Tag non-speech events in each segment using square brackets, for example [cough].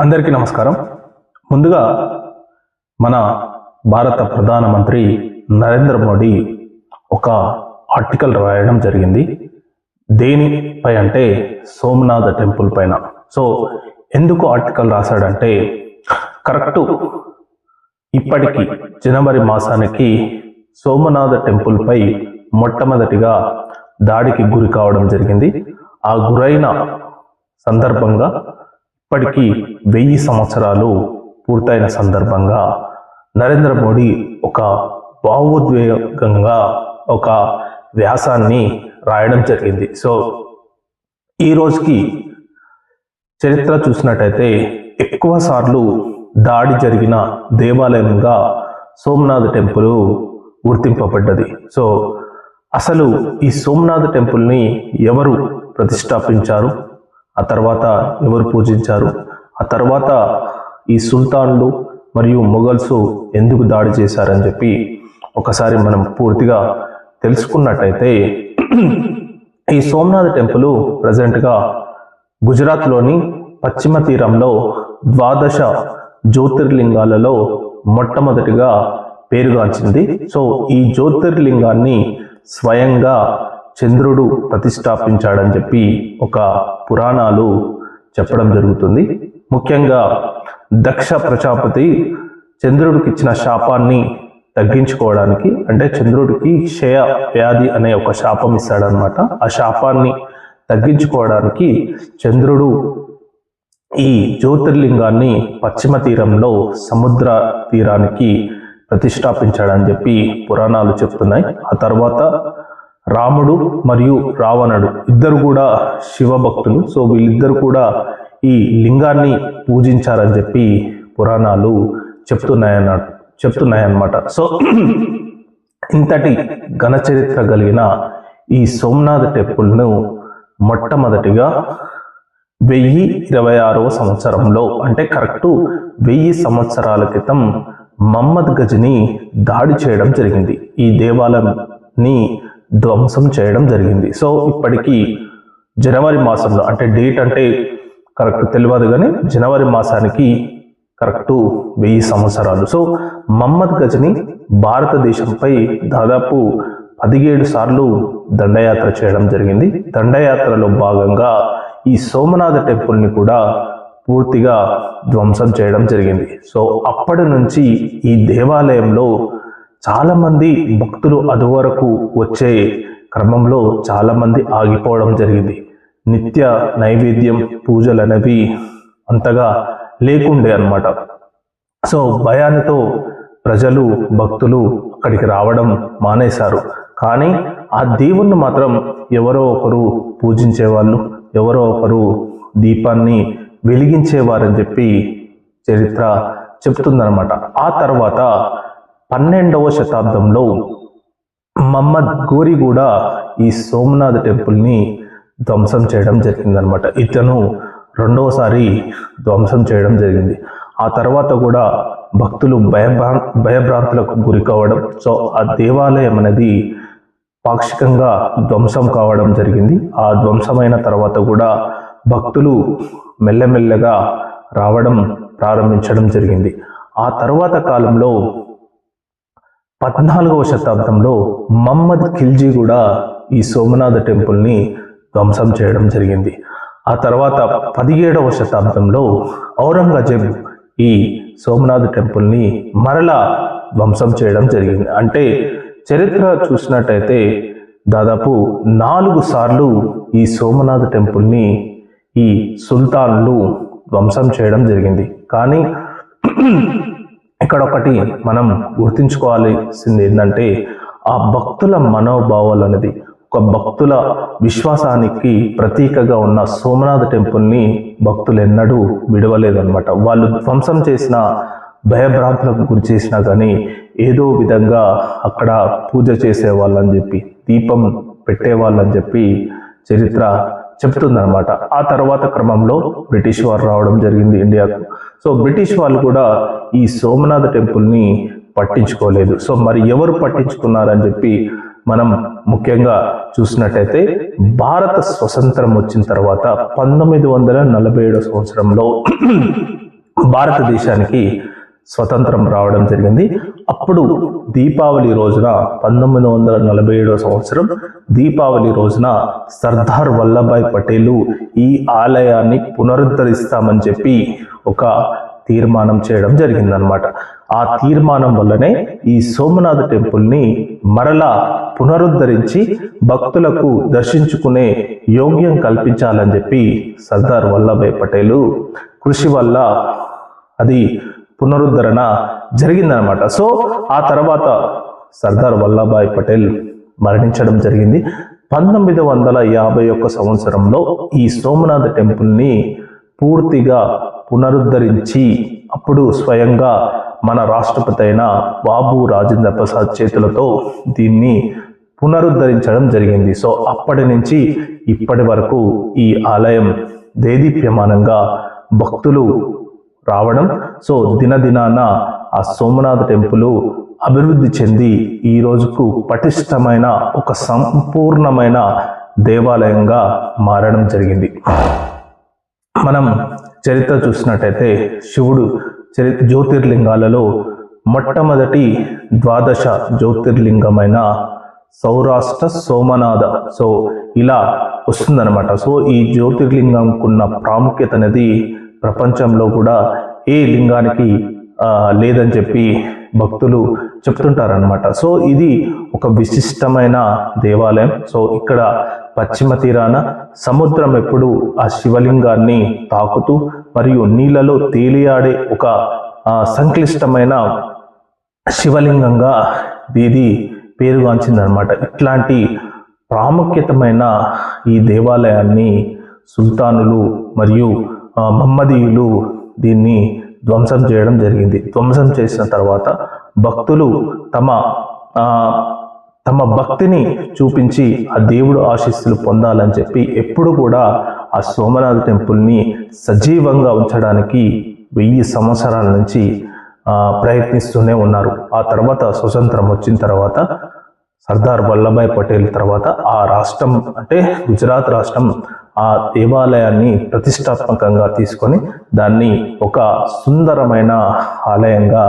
అందరికీ నమస్కారం. ముందుగా మన భారత ప్రధానమంత్రి నరేంద్ర మోడీ ఒక ఆర్టికల్ రాయడం జరిగింది. దేనిపై అంటే సోమనాథ టెంపుల్ పైన. సో ఎందుకు ఆర్టికల్ రాశాడంటే కరెక్టు ఇప్పటికి జనవరి మాసానికి సోమనాథ టెంపుల్పై మొట్టమొదటిగా దాడికి గురి కావడం జరిగింది. ఆ గురైన సందర్భంగా ఇప్పటికీ వెయ్యి సంవత్సరాలు పూర్తయిన సందర్భంగా నరేంద్ర మోడీ ఒక భావోద్వేగంగా ఒక వ్యాసాన్ని రాయడం జరిగింది. సో ఈ రోజుకి చరిత్ర చూసినట్టయితే ఎక్కువ సార్లు దాడి జరిగిన దేవాలయంగా సోమనాథ్ టెంపుల్ గుర్తింపబడ్డది. సో అసలు ఈ సోమనాథ్ టెంపుల్ని ఎవరు ప్రతిష్టాపించారు? ఆ తర్వాత ఎవరు పూజించారు? ఆ తర్వాత ఈ సుల్తాన్లు మరియు మొఘల్స్ ఎందుకు దాడి చేశారని చెప్పి ఒకసారి మనం పూర్తిగా తెలుసుకున్నట్టయితే ఈ సోమనాథ్ టెంపుల్ ప్రజెంట్గా గుజరాత్లోని పశ్చిమ తీరంలో ద్వాదశ జ్యోతిర్లింగాలలో మొట్టమొదటిగా పేరుగాంచింది. సో ఈ జ్యోతిర్లింగాన్ని స్వయంగా చంద్రుడు ప్రతిష్టాపించాడని చెప్పి ఒక పురాణాలు చెప్పడం జరుగుతుంది. ముఖ్యంగా దక్ష ప్రజాపతి చంద్రుడికి ఇచ్చిన శాపాన్ని తగ్గించుకోవడానికి అంటే చంద్రుడికి క్షయ వ్యాధి అనే ఒక శాపం ఇస్తాడనమాట ఆ శాపాన్ని తగ్గించుకోవడానికి చంద్రుడు ఈ జ్యోతిర్లింగాన్ని పశ్చిమ తీరంలో సముద్ర తీరానికి ప్రతిష్టాపించాడని చెప్పి పురాణాలు చెప్తున్నాయి. ఆ తర్వాత రాముడు మరియు రావణుడు ఇద్దరు కూడా శివభక్తులు. సో వీళ్ళిద్దరు కూడా ఈ లింగాన్ని పూజించారని చెప్పి పురాణాలు చెప్తున్నాయన్న చెప్తున్నాయన్నమాట. సో [clears throat] ఇంతటి ఘన చరిత్ర కలిగిన ఈ సోమనాథ్ టెంపుల్ను మొట్టమొదటిగా వెయ్యి ఇరవై ఆరవ సంవత్సరంలో అంటే కరెక్టు వెయ్యి సంవత్సరాల క్రితం మహమ్మద్ గజ్ని దాడి చేయడం జరిగింది. ఈ దేవాలయాన్ని ధ్వంసం చేయడం జరిగింది. సో ఇప్పటికీ జనవరి మాసంలో అంటే డేట్ అంటే కరెక్ట్ తెలియదు కానీ జనవరి మాసానికి కరెక్టు వెయ్యి సంవత్సరాలు. సో మహమ్మద్ గజని భారతదేశంపై దాదాపు పదిహేడు సార్లు దండయాత్ర చేయడం జరిగింది. దండయాత్రలో భాగంగా ఈ సోమనాథ టెంపుల్ని కూడా పూర్తిగా ధ్వంసం చేయడం జరిగింది. సో అప్పటి నుంచి ఈ దేవాలయంలో చాలా మంది భక్తులు అదివరకు వచ్చే క్రమంలో చాలా మంది ఆగిపోవడం జరిగింది. నిత్య నైవేద్యం పూజలు అనేవి అంతగా లేకుండే అనమాట సో భయానితో ప్రజలు భక్తులు అక్కడికి రావడం మానేశారు. కానీ ఆ దేవుణ్ణి మాత్రం ఎవరో ఒకరు పూజించేవాళ్ళు ఎవరో ఒకరు దీపాన్ని వెలిగించేవారని చెప్పి చరిత్ర చెప్తుందనమాట ఆ తర్వాత పన్నెండవ శతాబ్దంలో మహమ్మద్ గోరి కూడా ఈ సోమనాథ్ టెంపుల్ని ధ్వంసం చేయడం జరిగిందనమాట ఇతను రెండవసారి ధ్వంసం చేయడం జరిగింది. ఆ తర్వాత కూడా భక్తులు భయభ్రా భయభ్రాంతులకు గురి కావడం సో ఆ దేవాలయం అనేది పాక్షికంగా ధ్వంసం కావడం జరిగింది. ఆ ధ్వంసమైన తర్వాత కూడా భక్తులు మెల్లమెల్లగా రావడం ప్రారంభించడం జరిగింది. ఆ తర్వాత కాలంలో పద్నాలుగవ శతాబ్దంలో మహమ్మద్ ఖిల్జీ కూడా ఈ సోమనాథ టెంపుల్ని ధ్వంసం చేయడం జరిగింది. ఆ తర్వాత పదిహేడవ శతాబ్దంలో ఔరంగజేబ్ ఈ సోమనాథ్ టెంపుల్ని మరలా ధ్వంసం చేయడం జరిగింది. అంటే చరిత్ర చూసినట్టయితే దాదాపు నాలుగు సార్లు ఈ సోమనాథ్ టెంపుల్ని ఈ సుల్తాన్లు ధ్వంసం చేయడం జరిగింది. కానీ ఇక్కడ ఒకటి మనం గుర్తుంచుకోవాల్సింది ఏంటంటే ఆ భక్తుల మనోభావాలు అనేది ఒక భక్తుల విశ్వాసానికి ప్రతీకగా ఉన్న సోమనాథ్ టెంపుల్ని భక్తులు ఎన్నడూ విడవలేదన్నమాట. వాళ్ళు ధ్వంసం చేసిన భయభ్రాంతులకు గురి చేసినా కానీ ఏదో విధంగా అక్కడ పూజ చేసేవాళ్ళని చెప్పి దీపం పెట్టేవాళ్ళని చెప్పి చరిత్ర చెప్తుందనమాట ఆ తర్వాత క్రమంలో బ్రిటిష్ వారు రావడం జరిగింది ఇండియాకు. సో బ్రిటిష్ వాళ్ళు కూడా ఈ సోమనాథ టెంపుల్ని పట్టించుకోలేదు. సో మరి ఎవరు పట్టించుకున్నారని చెప్పి మనం ముఖ్యంగా చూసినట్టయితే భారత స్వతంత్రం వచ్చిన తర్వాత పంతొమ్మిది వందల నలభై ఏడో సంవత్సరంలో భారతదేశానికి స్వతంత్రం రావడం జరిగింది. అప్పుడు దీపావళి రోజున పంతొమ్మిది వందల నలభై ఏడవ సంవత్సరం దీపావళి రోజున సర్దార్ వల్లభాయ్ పటేలు ఈ ఆలయాన్ని పునరుద్ధరిస్తామని చెప్పి ఒక తీర్మానం చేయడం జరిగిందనమాట ఆ తీర్మానం వల్లనే ఈ సోమనాథ టెంపుల్ని మరలా పునరుద్ధరించి భక్తులకు దర్శించుకునే యోగ్యం కల్పించాలని చెప్పి సర్దార్ వల్లభాయ్ పటేలు కృషి వల్ల అది పునరుద్ధరణ జరిగిందనమాట. సో ఆ తర్వాత సర్దార్ వల్లభాయ్ పటేల్ మరణించడం జరిగింది. పంతొమ్మిది వందల యాభై ఒక్క సంవత్సరంలో ఈ సోమనాథ టెంపుల్ని పూర్తిగా పునరుద్ధరించి అప్పుడు స్వయంగా మన రాష్ట్రపతి అయిన బాబు రాజేంద్ర ప్రసాద్ చేతులతో దీన్ని పునరుద్ధరించడం జరిగింది. సో అప్పటి నుంచి ఇప్పటి వరకు ఈ ఆలయం దేదీప్యమానంగా భక్తులు రావడం సో దినదినాన ఆ సోమనాథ టెంపుల్ అభివృద్ధి చెంది ఈ రోజుకు పటిష్టమైన ఒక సంపూర్ణమైన దేవాలయంగా మారడం జరిగింది. మనం చరిత్ర చూసినట్టయితే శివుడు చరి జ్యోతిర్లింగాలలో మొట్టమొదటి ద్వాదశ జ్యోతిర్లింగమైన సౌరాష్ట్ర సోమనాథ. సో ఇలా వస్తుందన్నమాట. సో ఈ జ్యోతిర్లింగంకున్న ప్రాముఖ్యత అనేది ప్రపంచంలో కూడా ఏ లింగానికి లేదని చెప్పి భక్తులు చెప్తుంటారనమాట సో ఇది ఒక విశిష్టమైన దేవాలయం. సో ఇక్కడ పశ్చిమ తీరాన సముద్రం ఎప్పుడు ఆ శివలింగాన్ని తాకుతూ మరియు నీళ్ళలో తేలియాడే ఒక సంక్లిష్టమైన శివలింగంగా ఇది పేరుగాంచిందనమాట ఇట్లాంటి ప్రాముఖ్యతమైన ఈ దేవాలయాన్ని సుల్తానులు మరియు మమ్మదీయులు దీన్ని ధ్వంసం చేయడం జరిగింది. ధ్వంసం చేసిన తర్వాత భక్తులు తమ తమ భక్తిని చూపించి ఆ దేవుడు ఆశీస్సులు పొందాలని చెప్పి ఎప్పుడు కూడా ఆ సోమనాథ టెంపుల్ని సజీవంగా ఉంచడానికి వెయ్యి సంవత్సరాల నుంచి ప్రయత్నిస్తూనే ఉన్నారు. ఆ తర్వాత స్వతంత్రం వచ్చిన తర్వాత సర్దార్ వల్లభాయ్ పటేల్ తర్వాత ఆ రాష్ట్రం అంటే గుజరాత్ రాష్ట్రం ఆ దేవాలయాన్ని ప్రతిష్టాత్మకంగా తీసుకొని దాన్ని ఒక సుందరమైన ఆలయంగా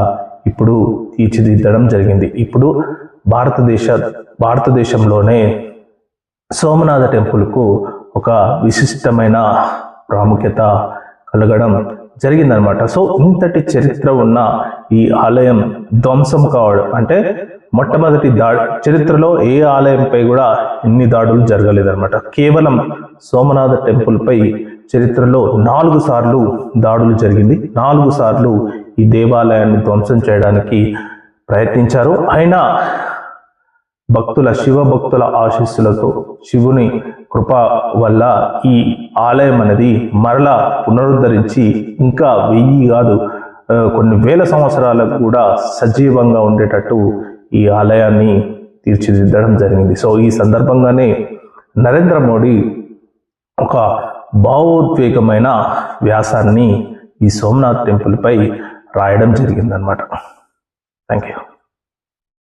ఇప్పుడు తీర్చిదిద్దడం జరిగింది. ఇప్పుడు భారతదేశ భారతదేశంలోనే సోమనాథ టెంపుల్కు ఒక విశిష్టమైన ప్రాముఖ్యత కలగడం జరిగిందనమాట సో ఇంతటి చరిత్ర ఉన్న ఈ ఆలయం ధ్వంసం కావడం అంటే మొట్టమొదటి దాడి చరిత్రలో ఏ ఆలయంపై కూడా ఇన్ని దాడులు జరగలేదన్నమాట. కేవలం సోమనాథ టెంపుల్పై చరిత్రలో నాలుగు సార్లు దాడులు జరిగింది. నాలుగు సార్లు ఈ దేవాలయాన్ని ధ్వంసం చేయడానికి ప్రయత్నించారు. అయినా భక్తుల శివ భక్తుల ఆశీస్సులతో శివుని కృప వల్ల ఈ ఆలయం అనేది మరలా పునరుద్ధరించి ఇంకా వెయ్యి కాదు కొన్ని వేల సంవత్సరాలకు కూడా సజీవంగా ఉండేటట్టు ఈ ఆలయాన్ని తీర్చిదిద్దడం జరిగింది. సో ఈ సందర్భంగానే నరేంద్ర మోడీ ఒక భావోద్వేగమైన వ్యాసాన్ని ఈ సోమనాథ్ టెంపుల్పై రాయడం జరిగిందనమాట థ్యాంక్ యూ